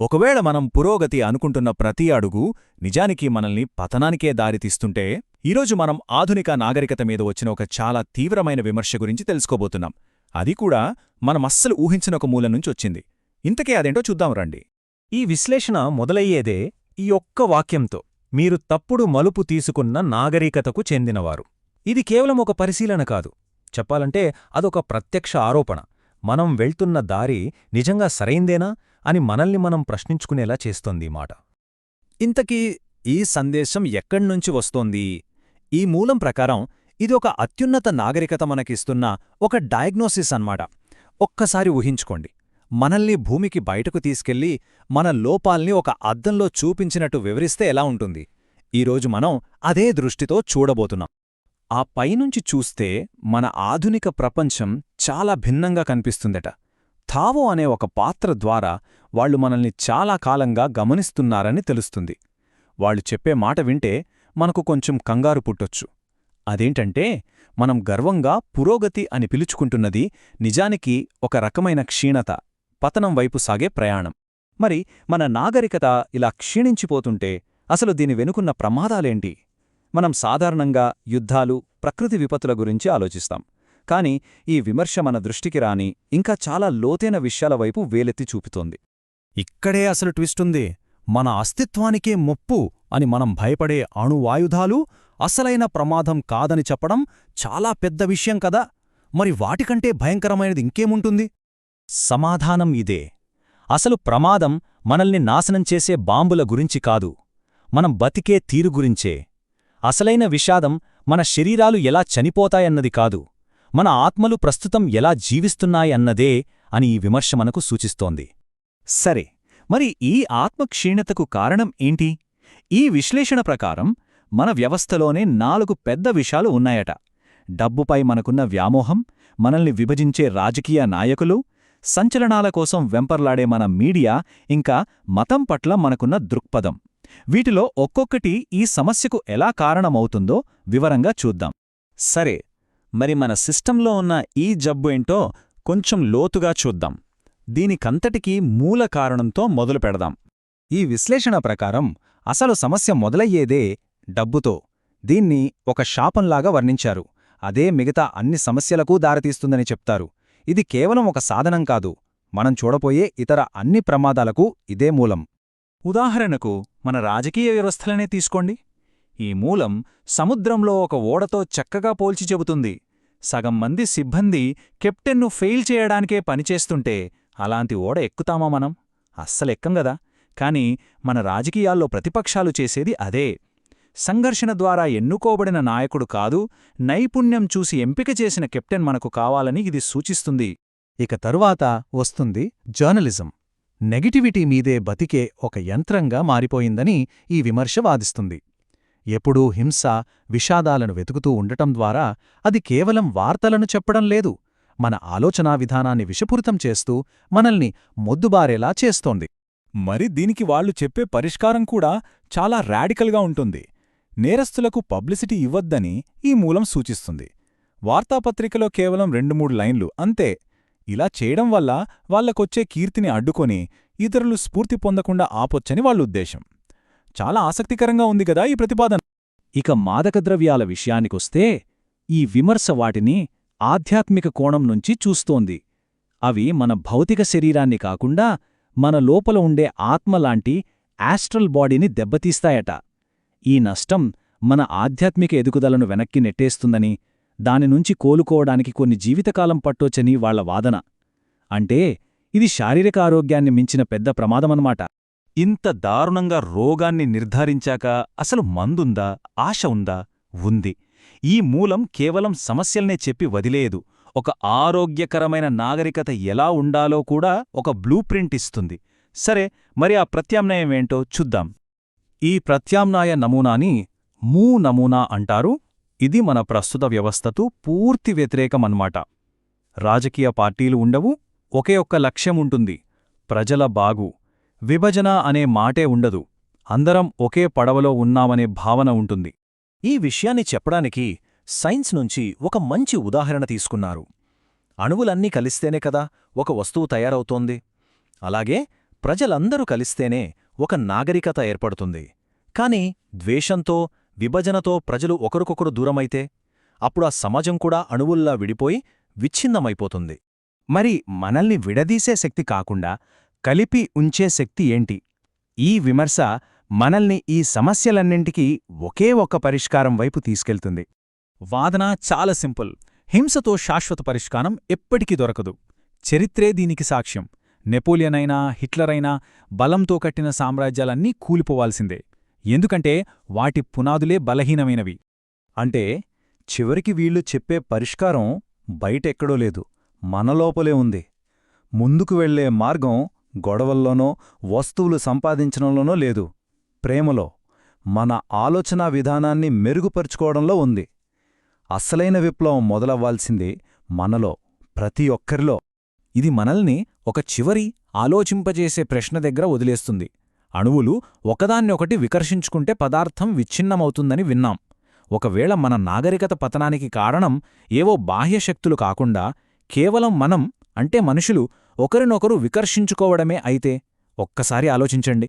ఒకవేళ మనం పురోగతి అనుకుంటున్న ప్రతి అడుగు నిజానికి మనల్ని పతనానికే దారితీస్తుంటే ఈరోజు మనం ఆధునిక నాగరికత మీద వచ్చిన ఒక చాలా తీవ్రమైన విమర్శ గురించి తెలుసుకోబోతున్నాం. అది కూడా మనం అస్సలు ఊహించిన ఒక మూలం నుంచి వచ్చింది. ఇంతకే అదేంటో చూద్దాం రండి. ఈ విశ్లేషణ మొదలయ్యేదే ఈ ఒక్క వాక్యంతో మీరు తప్పుడు మలుపు తీసుకున్న నాగరికతకు చెందినవారు. ఇది కేవలం ఒక పరిశీలన కాదు. చెప్పాలంటే అదొక ప్రత్యక్ష ఆరోపణ. మనం వెళ్తున్న దారి నిజంగా సరైందేనా? అని మనల్ని మనం ప్రశ్నించుకునేలా చేస్తోంది మాట. ఇంతకీ ఈ సందేశం ఎక్కడ్నుంచి వస్తోంది? ఈ మూలం ప్రకారం ఇది ఒక అత్యున్నత నాగరికత మనకిస్తున్న ఒక డయాగ్నోసిస్ అన్నమాట. ఒక్కసారి ఊహించుకోండి. మనల్ని భూమికి బయటకు తీసుకెళ్ళి మన లోపాల్ని ఒక అద్దంలో చూపించినట్టు వివరిస్తే ఎలా ఉంటుంది? ఈరోజు మనం అదే దృష్టితో చూడబోతున్నాం. ఆ పైనుంచి చూస్తే మన ఆధునిక ప్రపంచం చాలా భిన్నంగా కనిపిస్తుందట. థావో అనే ఒక పాత్ర ద్వారా వాళ్ళు మనల్ని చాలా కాలంగా గమనిస్తున్నారని తెలుస్తుంది. వాళ్ళు చెప్పే మాట వింటే మనకు కొంచెం కంగారు పుట్టొచ్చు. అదేంటంటే మనం గర్వంగా పురోగతి అని పిలుచుకుంటున్నది నిజానికి ఒక రకమైన క్షీణత పతనం వైపు సాగే ప్రయాణం. మరి మన నాగరికత ఇలా క్షీణించిపోతుంటే అసలు దీని వెనుకున్న ప్రమాదాలేంటి? మనం సాధారణంగా యుద్ధాలు ప్రకృతి విపత్తుల గురించి ఆలోచిస్తాం. కాని ఈ విమర్శ మన దృష్టికి రాని ఇంకా చాలా లోతైన విషయాల వైపు వేలెత్తి చూపుతోంది. ఇక్కడే అసలు ట్విస్టుంది మన అస్తిత్వానికే ముప్పు అని మనం భయపడే అణువాయుధాలు అసలైన ప్రమాదం కాదని చెప్పడం చాలా పెద్ద విషయం కదా. మరి వాటికంటే భయంకరమైనది ఇంకేముంటుంది? సమాధానం ఇదే. అసలు ప్రమాదం మనల్ని నాశనం చేసే బాంబుల గురించి కాదు. మనం బతికే తీరు గురించే. అసలైన విషాదం మన శరీరాలు ఎలా చనిపోతాయన్నది కాదు. మన ఆత్మలు ప్రస్తుతం ఎలా జీవిస్తున్నాయన్నదే అని ఈ విమర్శ మనకు సూచిస్తోంది. సరే మరి ఈ ఆత్మక్షీణతకు కారణం ఏంటి? ఈ విశ్లేషణ ప్రకారం మన వ్యవస్థలోనే నాలుగు పెద్ద విషయాలు ఉన్నాయట. డబ్బుపై మనకున్న వ్యామోహం మనల్ని విభజించే రాజకీయ నాయకులు సంచలనాల కోసం వెంపర్లాడే మన మీడియా ఇంకా మతం పట్ల మనకున్న దృక్పథం. వీటిలో ఒక్కొక్కటి ఈ సమస్యకు ఎలా కారణమవుతుందో వివరంగా చూద్దాం. సరే మరి మన సిస్టంలో ఉన్న ఈ జబ్బు ఏంటో కొంచెం లోతుగా చూద్దాం. దీనికంతటికీ మూల కారణంతో మొదలు పెడదాం. ఈ విశ్లేషణ ప్రకారం అసలు సమస్య మొదలయ్యేదే డబ్బుతో. దీన్ని ఒక శాపంలాగా వర్ణించారు. అదే మిగతా అన్ని సమస్యలకూ దారితీస్తుందని చెప్తారు. ఇది కేవలం ఒక సాధనం కాదు. మనం చూడపోయే ఇతర అన్ని ప్రమాదాలకు ఇదే మూలం. ఉదాహరణకు మన రాజకీయ వ్యవస్థలనే తీసుకోండి. ఈ మూలం సముద్రంలో ఒక ఓడతో చక్కగా పోల్చి చెబుతుంది. సగం మంది సిబ్బంది కెప్టెన్ను ఫెయిల్ చేయడానికే పనిచేస్తుంటే అలాంటి ఓడ ఎక్కుతామా మనం? అస్సలెక్కం గదా? కాని మన రాజకీయాల్లో ప్రతిపక్షాలు చేసేది అదే. సంఘర్షణ ద్వారా ఎన్నుకోబడిన నాయకుడు కాదు నైపుణ్యం చూసి ఎంపిక చేసిన కెప్టెన్ మనకు కావాలని ఇది సూచిస్తుంది. ఇక తరువాత వస్తుంది జర్నలిజం. నెగటివిటీ మీదే బతికే ఒక యంత్రంగా మారిపోయిందని ఈ విమర్శ వాదిస్తుంది. ఎప్పుడూ హింస విషాదాలను వెతుకుతూ ఉండటం ద్వారా అది కేవలం వార్తలను చెప్పడం లేదు. మన ఆలోచనా విధానాన్ని విషపూరితం చేస్తూ మనల్ని మొద్దుబారేలా చేస్తోంది. మరి దీనికి వాళ్ళు చెప్పే పరిష్కారం కూడా చాలా రాడికల్గా ఉంటుంది. నేరస్తులకు పబ్లిసిటీ ఇవ్వద్దని ఈ మూలం సూచిస్తుంది. వార్తాపత్రికలో కేవలం రెండు మూడు లైన్లు అంతే. ఇలా చేయడం వల్ల వాళ్ళకొచ్చే కీర్తిని అడ్డుకొని ఇతరులు స్ఫూర్తి పొందకుండా ఆపొచ్చని వాళ్ళుద్దేశం చాలా ఆసక్తికరంగా ఉంది కదా ఈ ప్రతిపాదన. ఇక మాదకద్రవ్యాల విషయానికొస్తే ఈ విమర్శ వాటిని ఆధ్యాత్మిక కోణం నుంచి చూస్తోంది. అవి మన భౌతిక శరీరాన్ని కాకుండా మన లోపల ఉండే ఆత్మలాంటి యాస్ట్రల్ బాడీని దెబ్బతీస్తాయట. ఈ నష్టం మన ఆధ్యాత్మిక ఎదుగుదలను వెనక్కి నెట్టేస్తుందని దానినుంచి కోలుకోవడానికి కొన్ని జీవితకాలం పట్టొచ్చని వాళ్ళ వాదన. అంటే ఇది శారీరక ఆరోగ్యాన్ని మించిన పెద్ద ప్రమాదమన్నమాట. ఇంత దారుణంగా రోగాన్ని నిర్ధారించాక అసలు మందుందా ఆశ ఉందా? ఉంది. ఈ మూలం కేవలం సమస్యల్నే చెప్పి వదిలేదు ఒక ఆరోగ్యకరమైన నాగరికత ఎలా ఉండాలో కూడా ఒక బ్లూ ప్రింట్ ఇస్తుంది. సరే మరి ఆ ప్రత్యామ్నాయమేంటో చూద్దాం. ఈ ప్రత్యామ్నాయ నమూనాని మూ నమూనా అంటారు. ఇది మన ప్రస్తుత వ్యవస్థకు పూర్తి వ్యతిరేకమన్మాట. రాజకీయ పార్టీలు ఉండవు ఒకే ఒక్క లక్ష్యముంటుంది. ప్రజల బాగు. విభజన అనే మాటే ఉండదు. అందరం ఒకే పడవలో ఉన్నామనే భావన ఉంటుంది. ఈ విషయాన్ని చెప్పడానికి సైన్స్ నుంచి ఒక మంచి ఉదాహరణ తీసుకున్నారు. అణువులన్నీ కలిస్తేనే కదా ఒక వస్తువు తయారవుతోంది. అలాగే ప్రజలందరూ కలిస్తేనే ఒక నాగరికత ఏర్పడుతుంది. కాని ద్వేషంతో విభజనతో ప్రజలు ఒకరికొకరు దూరమైతే అప్పుడు ఆ సమాజం కూడా అణువుల్లా విడిపోయి విచ్ఛిన్నమైపోతుంది. మరి మనల్ని విడదీసే శక్తి కాకుండా కలిపి ఉంచే శక్తి ఏంటి? ఈ విమర్శ మనల్ని ఈ సమస్యలన్నింటికీ ఒకే ఒక్క పరిష్కారం వైపు తీసుకెళ్తుంది. వాదన చాలా సింపుల్. హింసతో శాశ్వత పరిష్కారం ఎప్పటికీ దొరకదు. చరిత్రే దీనికి సాక్ష్యం. నెపోలియన్ అయినా హిట్లర్ అయినా బలంతో కట్టిన సామ్రాజ్యాలన్నీ కూలిపోవాల్సిందే. ఎందుకంటే వాటి పునాదులే బలహీనమైనవి. అంటే చివరికి వీళ్ళు చెప్పే పరిష్కారం బయటెక్కడో లేదు మనలోపలే ఉంది. ముందుకు వెళ్ళే మార్గం గొడవల్లోనో వస్తువులు సంపాదించడంలోనో లేదు. ప్రేమలో మన ఆలోచనా విధానాన్ని మెరుగుపరుచుకోవడంలో ఉంది. అసలైన విప్లవం మొదలవ్వాల్సింది మనలో ప్రతి ఒక్కరిలో. ఇది మనల్ని ఒక చివరి ఆలోచింపజేసే ప్రశ్న దగ్గర వదిలేస్తుంది. అణువులు ఒకదాన్నొకటి వికర్షించుకుంటే పదార్థం విచ్ఛిన్నమవుతుందని విన్నాం. ఒకవేళ మన నాగరికత పతనానికి కారణం ఏవో బాహ్యశక్తులు కాకుండా కేవలం మనం అంటే మనుషులు ఒకరినొకరు వికర్షించుకోవడమే అయితే ఒక్కసారి ఆలోచించండి.